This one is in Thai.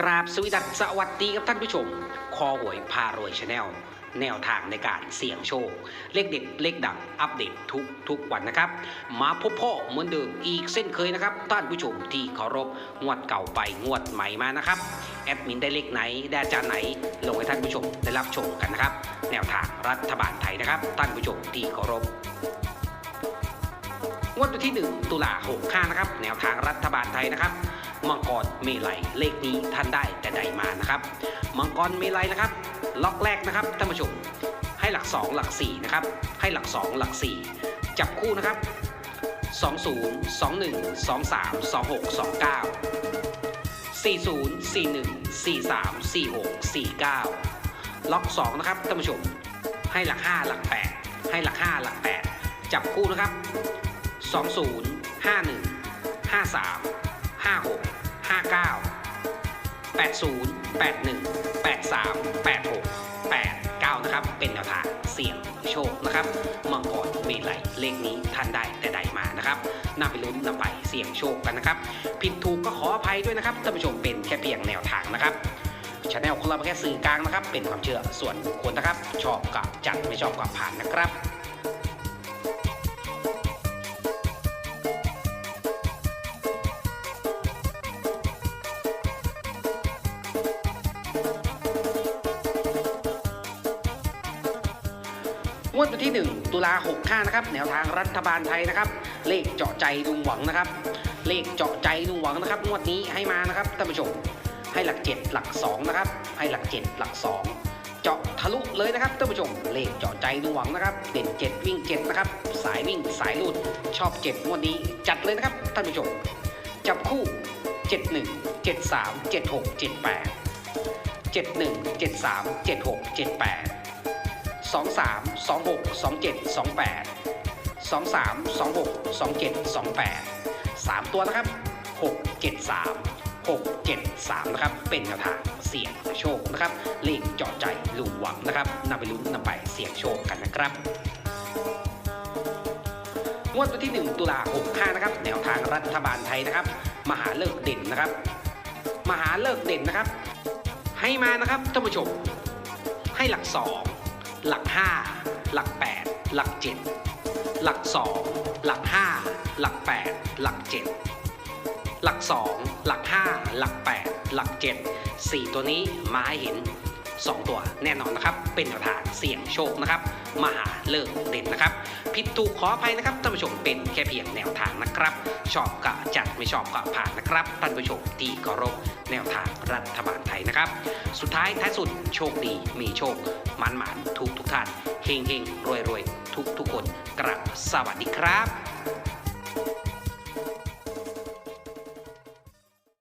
กราบสวสดัสสวัสดีครับท่านผู้ชม คอหวยพารวยชาแนลแนวทางในการเสี่ยงโชค เลขเด็ดเลขดังอัปเดตทุกทุกวันนะครับ มาพบพ่อเหมือนเดิมอีกเส้นเคยนะครับ ท่านผู้ชมที่เคารพงวดเก่าไปงวดใหม่มานะครับ แอดมินได้เลขไหน ได้อาจารย์ไหน ลงให้ท่านผู้ชมได้รับชมกันนะครับ แนวทางรัฐบาลไทยนะครับ ท่านผู้ชมที่เคารพงวดวันที่ 1 ตุลา65นะครับ แนวทางรัฐบาลไทยนะครับ มังกรเมลัยเลขนี้ท่านได้แต่ใดมานะครับมังกรเมลัยนะครับล็อกแรกนะครับท่านผู้ชมให้หลัก 2 หลัก4นะครับให้หลัก 2 หลัก 4 จับคู่นะครับ 20 21 23 26 29 40 41 43 46 49 ล็อก 2 นะครับท่านผู้ชม ให้หลัก 5 หลัก 8 ให้หลัก 5 หลัก 8 จับคู่นะครับ 20 51 53 56 59 80 81 83 86 89 นะครับ เป็นแนวทางเสี่ยงโชคนะครับ มังกรเมลัยเลขนี้ท่านได้แต่ใดมานะครับนำไปลุ้นนำไปเสี่ยงโชคกันนะครับ ผิดถูกก็ขออภัยด้วยนะครับท่านผู้ชมเป็นแค่เพียงแนวทางนะครับชาแนลของเราเป็นแค่สื่อกลางนะครับ เป็นความเชื่อส่วนบุคคลนะครับ ชอบกับจัดไม่ชอบกับผ่านนะครับ วดวันที่ 1 ตุลา65นะครับแนวทางรัฐบาลไทยนะครับ เลขเจาะใจลุงหวังนะครับ เลขเจาะใจลุงหวังนะครับงวดนี้ให้มานะครับท่านผู้ชมให้หลัก 7 หลัก 2 นะครับ ให้หลัก 7 หลัก 2 เจาะทะลุเลยนะครับท่านผู้ชม เลขเจาะใจลุงหวังนะครับ เด่น 7 วิ่ง 7 นะครับ สายวิ่งสายลูดชอบ 7 งวดนี้ จัดเลยนะครับท่านผู้ชม จับคู่ 71 73 76 78 71 73 76 78 สองสามสองหกสองเจ็ดสองแปดสองสามสองหกสองเจ็ดสองแปดสามตัวนะครับหกเจ็ดสามหกเจ็ดสามนะครับ เป็นแนวทางเสี่ยงโชคนะครับเลขจาะใจลุงหวังนะครับนำไปลุ้นนำไปเสี่ยงโชคกันนะครับงวดวันที่ 1 ตุลา65นะครับ แนวทางรัฐบาลไทยนะครับ มหาเลิกเด่นนะครับ มหาเลิกเด่นนะครับ ให้มานะครับท่านผู้ชมให้หลัก2 หลัก 5 หลัก 8 หลัก 7 หลัก 2 หลัก 5 หลัก 8 หลัก 7 หลัก 2 หลัก 5 หลัก 8 หลัก 7 4 ตัวนี้มาให้เห็น 2 ตัวแน่นอนนะครับ เป็นแนวทางเสี่ยงโชคนะครับ มหาเลิกเด่นนะครับ ผิดถูกขออภัยนะครับท่านผู้ชมเป็นแค่เพียงแนวทางนะครับ ชอบกะจัดไม่ชอบกะผ่านนะครับท่านผู้ชมที่เคารพแนวทางรัฐบาลไทยนะครับ สุดท้ายท้ายสุดโชคดีมีโชคมันหมานทุกทุกท่านเฮงเฮงรวยรวยทุกทุกคนกราบสวัสดีครับ